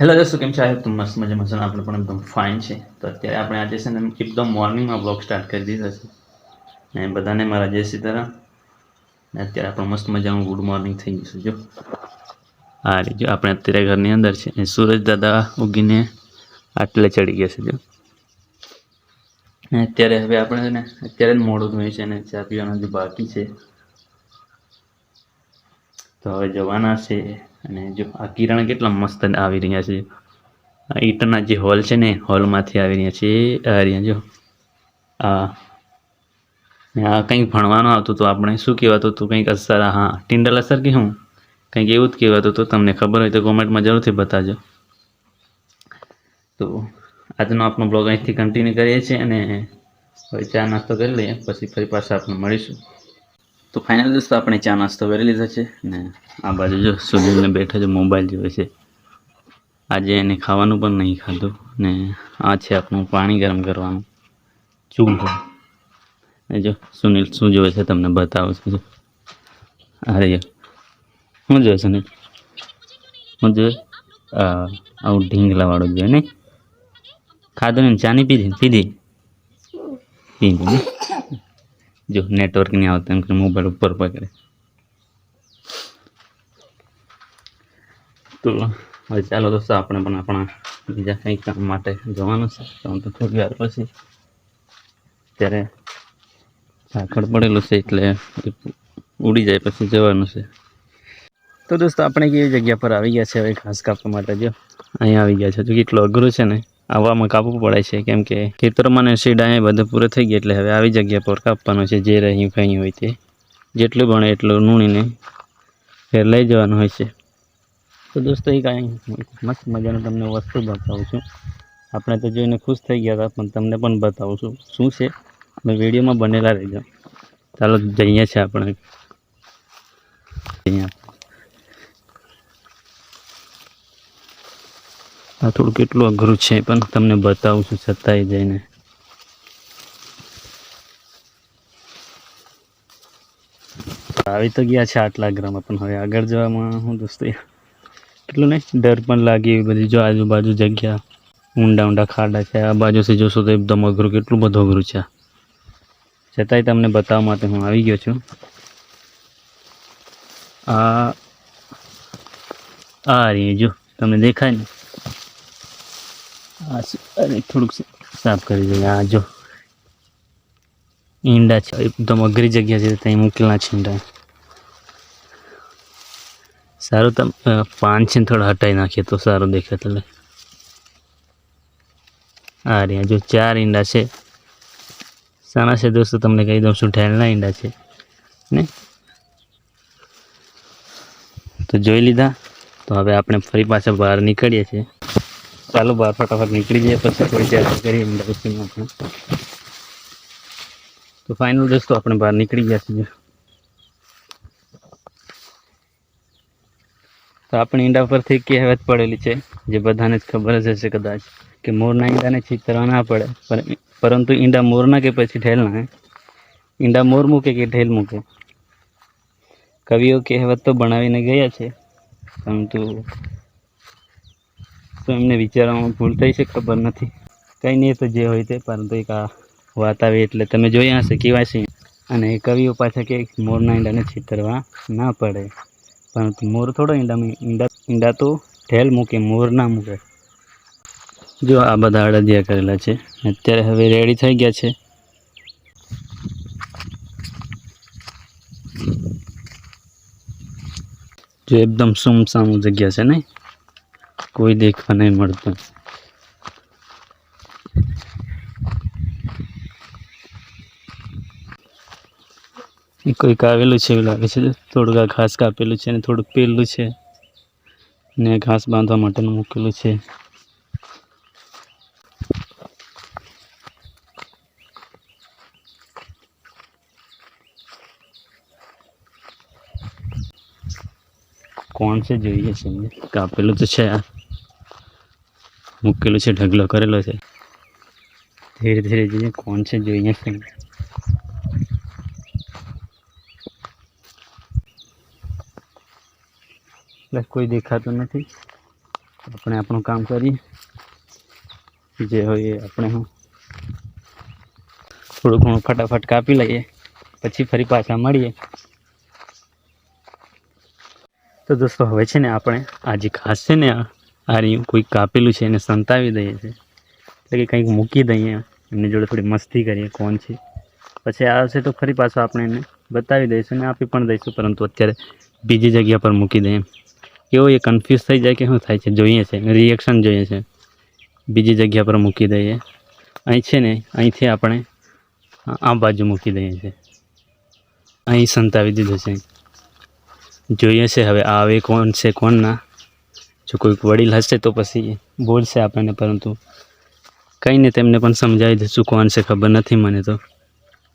Hello દોસ્તો, કેમ છે? એકદમ મસ્ત મજા મજા આપણે પણ એકદમ ફાઇન છે. તો અત્યારે આપણે આજે છે ને એકદમ મોર્નિંગમાં બ્લોગ સ્ટાર્ટ કરી દીધો છે. ને બધાને મારા જય સીતારામ ને અત્યારે આપણે મસ્ત મજાનું ગુડ મોર્નિંગ થઈ ગયું જો. રીતે જો, આપણે અત્યારે ઘરની અંદર છે. ને સૂરજ દાદા ઉગીને આટલે ચડી ગયા છે, જો. અત્યારે હવે આપણે છે ને, અત્યારે જ મોડું થયું છે ને, ચા પીવાનું જે બાકી છે. તો હવે જવાના છે અને જો આ કિરણ કેટલા મસ્ત આવી રહ્યા છે. આ ઈંટના જે હોલ છે ને, હોલમાંથી આવી રહ્યા છે. આ રહ્યા જો. આ આ કંઈક ભણવાનું આવતું હતું આપણે. શું કહેવાતું હતું? કંઈક અસર, હા, ટિંડલ અસર કે શું? કંઈક એવું જ કહેવાતું હતું. તમને ખબર હોય તો કોમેન્ટમાં જરૂરથી બતાવજો. તો આજનો આપણો બ્લોગ અહીંથી કન્ટિન્યુ કરીએ છીએ અને હવે ચા નાસ્તો કરી લઈએ. પછી ફરી પાછા આપણે મળીશું. તો ફાઇનલ દોસ્તો આપણે ચા નાસ્તો કરી લીધો છે ને આ બાજુ જો સુનિલને બેઠો છે મોબાઈલ જોવે છે. આજે એને ખાવાનું પણ નહીં ખાધું ને આ છે આપણું પાણી ગરમ કરવાનું. ચૂલો ને જો સુનિલ શું જોવે છે તમને બતાવું છું. જો અરે શું જોવે સુનિલ? શું જોવે? આવું ઢીંગલાવાળું જોઈએ ને ખાધું ને? ચા નહીં પીધી? પીધી પીધી જો નેટવર્ક નહીં આવતું એમ કે મોબાઈલ ઉપર પકડે. તો હવે ચાલો દોસ્તો, આપણે પણ આપણા બીજા કંઈ કામ માટે જવાનું છે. તો તો થોડી વાર પછી ત્યારે ઝાકળ પડેલું છે એટલે ઉડી જાય પછી જવાનું છે. તો દોસ્તો, આપણે કેવી જગ્યા પર આવી ગયા છે હવે ઘાસ કાપવા માટે. જો, અહીંયા આવી ગયા છે. જો, કેટલું અઘરું છે ને. આવવામાં કાપવું પડે છે. કેમ કે ખેતરમાં ને સીડા અહીંયા બધું પૂરું થઈ ગયું એટલે હવે આવી જગ્યા પર કાપવાનું છે, જે રહ્યું કંઈ હોય તે. જેટલું ભણે એટલું નૂણીને ફેર લઈ જવાનું હોય છે. તો દોસ્તો એ કાંઈ મસ્ત મજાનું તમને વસ્તુ બતાવું છું. આપણે તો જોઈને ખુશ થઈ ગયા હતા, પણ તમને પણ બતાવું છું શું છે. તમે વિડીયોમાં બનેલા રહેજો. ચાલો, જઈએ છીએ આપણે. અહીંયા. આ થોડું કેટલું અઘરું છે પણ તમને બતાવું છું છતાંય જઈને. આવી તો ગયા છે આટલા ગ્રામમાં પણ હવે આગળ જવામાં હું દોસ્તો કેટલું નહીં? ડર પણ લાગે એવી બધી. જો આજુબાજુ જગ્યા, ઊંડા ઊંડા ખાડા છે, આ બાજુથી જોશો તો એકદમ અઘરું, કેટલું બધું અઘરું છે. છતાંય તમને બતાવવા માટે હું આવી ગયો છું. આ આ રહી જો તમને દેખાય ને. અરે થોડુંક સાફ કરી દઈએ. આ જો. ઈંડા છે. એકદમ અઘરી જગ્યા છે, ત્યાં મૂકેલા છે ઈંડા. સારું તમે પાન છે થોડા હટાવી નાખીએ તો સારું દેખે તમે આ રહ્યા. જો ચાર ઈંડા છે. સાના છે દોસ્તો, તમને કહી દઉં છું, ઢેલના ઈંડા છે. ને? તો જોઈ લીધા. તો હવે આપણે ફરી પાછા બહાર નીકળીએ છીએ. ચાલો બહાર ફટાફટ નીકળી જઈએ, પછી થોડી ચર્ચા કરીએ ઈંડા આપણે. તો ફાઇનલ દોસ્તો આપણે બહાર નીકળી ગયા છીએ. તો આપણે ઈંડા પરથી કહેવત પડેલી છે, જે બધાને જ ખબર જ હશે કદાચ, કે મોરના ઈંડાને છીતરવા ના પડે પરંતુ ઈંડા મોરના કે પછી ઢેલના ઈંડા મોર મૂકે કે ઢેલ મૂકે? કવિઓ કહેવત તો બનાવીને ગયા છે, પરંતુ શું એમને વિચારવામાં ભૂલ થઈ છે, ખબર નથી. કંઈ નહીં તો જે હોય તે, પરંતુ એક આ વાત આવી એટલે તમે જોયા હશે કહેવાય છે. અને એ કવિઓ પાછા કે મોરના ઈંડાને છીતરવા ના પડે. પરંતુ મોર થોડો ઈંડામાં ઈંડા ઈંડા તો ઢેલ મૂકે, મોર ના મૂકે. જો આ બધા અડદિયા કરેલા છે. અત્યારે હવે રેડી થઈ ગયા છે. જો એકદમ સુમસામ જગ્યા છે ને કોઈ દેખવા નહીં મળતું. કોઈક આવેલું છે એવું લાગે છે. થોડુંક આ ઘાસ કાપેલું છે અને થોડુંક પેલું છે ને ઘાસ બાંધવા માટેનું મૂકેલું છે. કોણ છે જોઈએ છે. કાપેલું તો છે આ. મૂકેલું છે, ઢગલો કરેલો છે. ધીરે ધીરે જઈએ કોણ છે જોઈએ છે એટલે કોઈ દેખાતું નથી. આપણે આપણું કામ કરીએ. જે હોય એ આપણે હું થોડું ઘણું ફટાફટ કાપી લઈએ, પછી ફરી પાછા મળીએ. તો દોસ્તો, હવે છે ને આપણે આ જે ઘાસ છે ને આ આ રહ્યું કોઈ કાપેલું છે એને સંતાવી દઈએ છીએ એટલે કે કંઈક મૂકી દઈએ, એમની જોડે થોડી મસ્તી કરીએ, કોણ છે. પછી આવશે તો ફરી પાછો આપણે એને બતાવી દઈશું અને આપી પણ દઈશું, પરંતુ અત્યારે બીજી જગ્યા પર મૂકી દઈએ. એવો એ કન્ફ્યુઝ થઈ જાય કે શું થાય છે, જોઈએ છે રિએક્શન જોઈએ છે. બીજી જગ્યા પર મૂકી દઈએ. અહીં છે ને, અહીંથી આપણે આ આ બાજુ મૂકી દઈએ છીએ અહીં સંતાવી દીધું છે. જોઈએ છે હવે આવે કોણ છે કોણ ના જો કોઈક વડીલ હશે તો પછી બોલશે આપણને, પરંતુ કંઈ ને તેમને પણ સમજાવી દઈશું કોણ છે, ખબર નથી મને તો.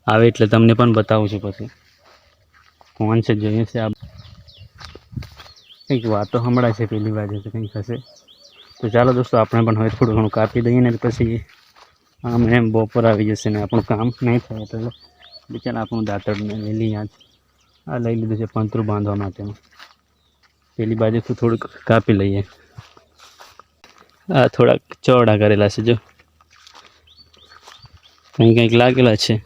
આવે એટલે તમને પણ બતાવું છું પછી. કોણ છે, જોઈએ છે આ. કંઈક વાતો સંભળાય છે, પેલી બાજુ તો કંઈક હશે. તો ચાલો દોસ્તો, આપણે પણ હવે થોડું ઘણું કાપી દઈએ ને પછી આમ એમ બપોર આવી જશે ને આપણું કામ નહીં થાય તો બિચારા આપણું દાંતરને લઈ આજ આ લઈ લીધું છે, પંતરું બાંધવા માટેનું. પેલી બાજુથી થોડુંક કાપી લઈએ. આ થોડાક ચોડા કરેલા છે, જો. કંઈ કંઈક લાગેલા છે.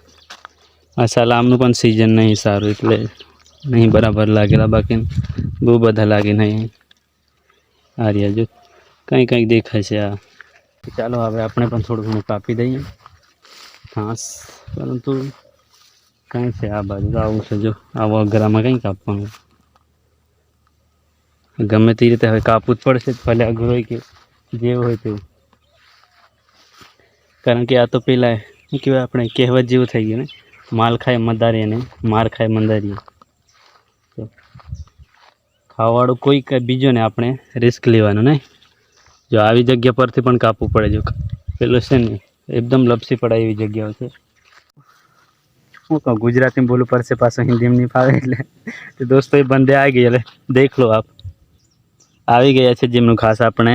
આ સાલ પણ સિઝન નહીં સારું, એટલે નહીં બરાબર લાગેલા. બાકી બહુ બધા લાગે નહીં. આ રહ્યા જો. કંઈ કંઈક દેખાય છે આ. ચાલો, હવે આપણે પણ થોડું ઘણું કાપી દઈએ. ઘાસ, પરંતુ કાંઈ છે આ બાજુ આવું છે, જો. આવા અઘરામાં કંઈ કાપવાનું? ગમે તે રીતે હવે કાપવું જ પડશે, ભલે અઘરું હોય કે જેવું હોય તેવું. કારણ કે આ તો પેલા, શું કહેવાય આપણે, કહેવત જેવું થઈ ગયું ને? માલ ખાય મદારી અને માર ખાય મંદારી તો ખાવાવાળું કોઈ કંઈ બીજો ને આપણે રિસ્ક લેવાનું નહીં. જો આવી જગ્યા પરથી પણ કાપવું પડે, જો પેલું છે ને, એકદમ લપસી પડાય એવી જગ્યાઓ છે. હું કહું ગુજરાતી બોલવું પડશે, પાછું હિન્દીમાં નહીં ફાવે એટલે. તો દોસ્તો એ બંદે આવી ગયા એટલે દેખ લો આપ. આવી ગયા છે જેમનું ખાસ આપણે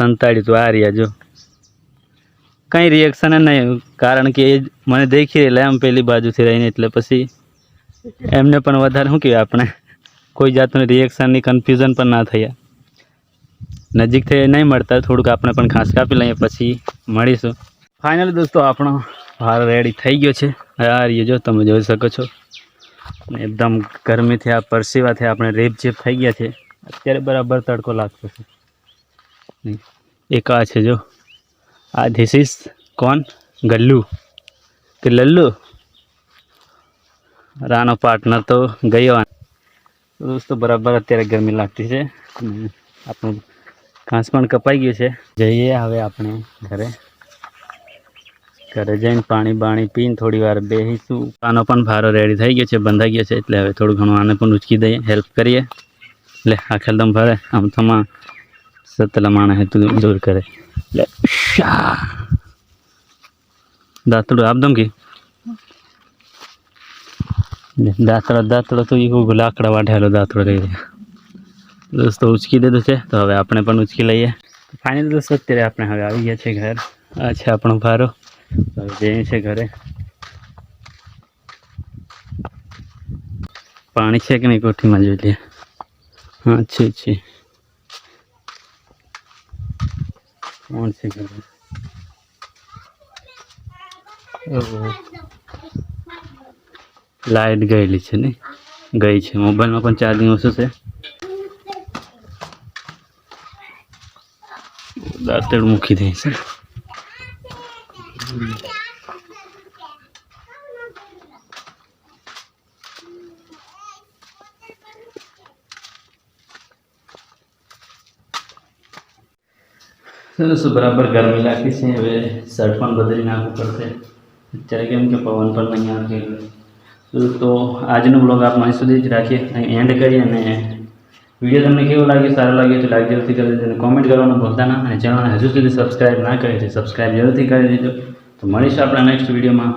સંતાડ્યું તો આ રહ્યા જો. કંઈ રિએક્શન નહીં, કારણ કે એ મને દેખી રહેલા એમ પેલી બાજુથી રહીને, એટલે પછી એમને પણ વધારે શું કહેવાય આપણે? કોઈ જાતનું રિએક્શનની કન્ફ્યુઝન પણ ના થયા. નજીકથી નહીં મળતા, થોડુંક આપણે પણ ખાસ કાપી લઈએ, પછી મળીશું. ફાઇનલ દોસ્તો, આપણો ભાર રેડી થઈ ગયો છે. આ રહ્યો જો, તમે જોઈ શકો છો. એકદમ ગરમીથી આ પરસેવાથી આપણે રેપ જેપ થઈ ગયા છે. અત્યારે બરાબર તડકો લાગતો છે. એક આ છે જો. આ ધીસ ઇઝ કોણ? ગલ્લુ. કે લલ્લુ? રાનો પાર્ટનર તો ગયો દોસ્તો બરાબર અત્યારે ગરમી લાગતી છે. આપણું ઘાસ પણ કપાઈ ગયું છે. જઈએ હવે આપણે ઘરે. ઘરે જઈને પાણી બાણી પીને થોડી વાર બેસીશું આનો પણ ભારો રેડી થઈ ગયો છે, બંધાઈ ગયો છે, એટલે હવે થોડું ઘણું આને પણ ઉચકી દઈએ હેલ્પ કરીએ. એટલે આખેલદમ ભરે. આમ થમાં સતલા માણસ તું દૂર કરે. એટલે શા? દાંતડું આપદમ કે? લે, દાંતડો દાંતડો તો એવું લાકડા વાઢેલો દાંતડો રહી દોસ્તો ઉચકી દીધું છે. તો હવે આપણે પણ ઉચકી લઈએ. ફાઇનલ દોસ્તો અત્યારે આપણે હવે આવી ગયા છે ઘર. આ છે આપણો ભારો. હવે જઈએ છે ઘરે. પાણી છે કે નહીં કોઠીમાં જોઈ લઈએ. હા છે છે કોણ છે લાઇટ ગયેલી છે ને ગઈ છે મોબાઈલમાં પણ ચાર્જિંગ ઓછું છે? દાંતેડ મૂકી દે સરસ બરાબર ગરમી લાગતી છે? હવે શર્ટ પણ બદલી નાખવું પડશે. અત્યારે કેમ કે પવન પણ નહીં એટલે. તો આજનો બ્લોગ આપણે અહીં સુધી જ રાખીએ. અહીં એન્ડ કરીએ અને વીડિયો તમને કેવો લાગ્યો? સારો લાગ્યો તો લાઈક જરૂરથી કરી દેજો અને કોમેન્ટ કરવાનું ભૂલતા ના અને ચેનલને હજુ સુધી સબસ્ક્રાઈબ ના કરી છે સબસ્ક્રાઈબ જરૂરથી કરી દેજો. તો મળીશું આપણા નેક્સ્ટ વિડીયોમાં